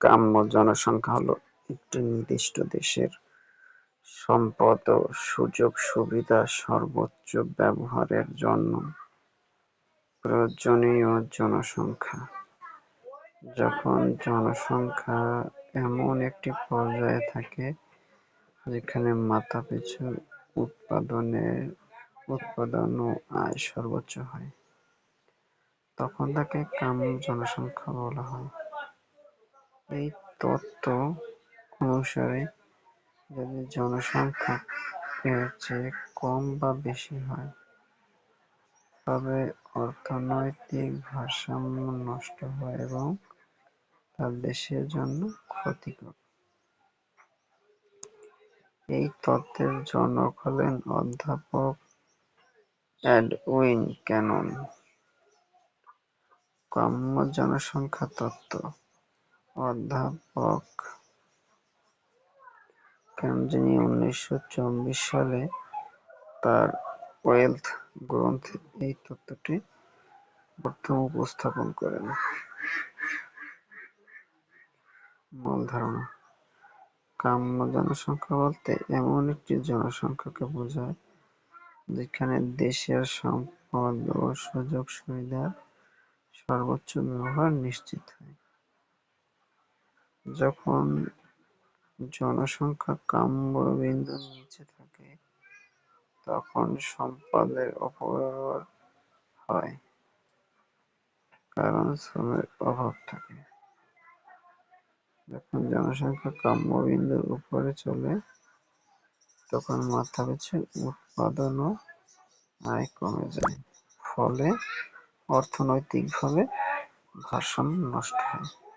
কাম্য জনসংখ্যা হল একটি নির্দিষ্ট দেশের সম্পদ ও সুযোগ-সুবিধার সর্বোচ্চ ব্যবহারের জন্য প্রয়োজনীয় জনসংখ্যা। যখন জনসংখ্যা এমন একটি পর্যায়ে থাকে যেখানে মাথাপিছু উৎপাদন ও আয় সর্বোচ্চ হয়, তখন তাকে কাম্য জনসংখ্যা বলা হয়। এই তত্ত্ব অনুসারে যদি জনসংখ্যা এর চেয়ে কম বা বেশি হয়, তবে অর্থনৈতিক ভারসাম্য নষ্ট হয় এবং তা দেশের জন্য ক্ষতিকর। এই তত্ত্বের জনক হলেন অধ্যাপক এডউইন ক্যানন। কাম্য জনসংখ্যা তত্ত্ব অধ্যাপক ক্যানন উনিশশো চব্বিশ সালে তার ওয়েলথ গ্রন্থে, এই তত্ত্বটি প্রথম উপস্থাপন করেন। মূল ধারণা, কাম্য জনসংখ্যা বলতে এমন একটি জনসংখ্যাকে বোঝায় যেখানে দেশের সম্পদ ও সুযোগ-সুবিধার সর্বোচ্চ ব্যবহার নিশ্চিত হয়। যখন জনসংখ্যা কাম্য বিন্দুর নিচে থাকে তখন সম্পদের অপব্যবহার হয় কারণ শ্রমের অভাব থাকে। যখন জনসংখ্যা কাম্য বিন্দুর উপরে চলে তখন মাথাপিছু উৎপাদন ও আয় কমে যায়, ফলে অর্থনৈতিকভাবে ভারসাম্য নষ্ট হয়।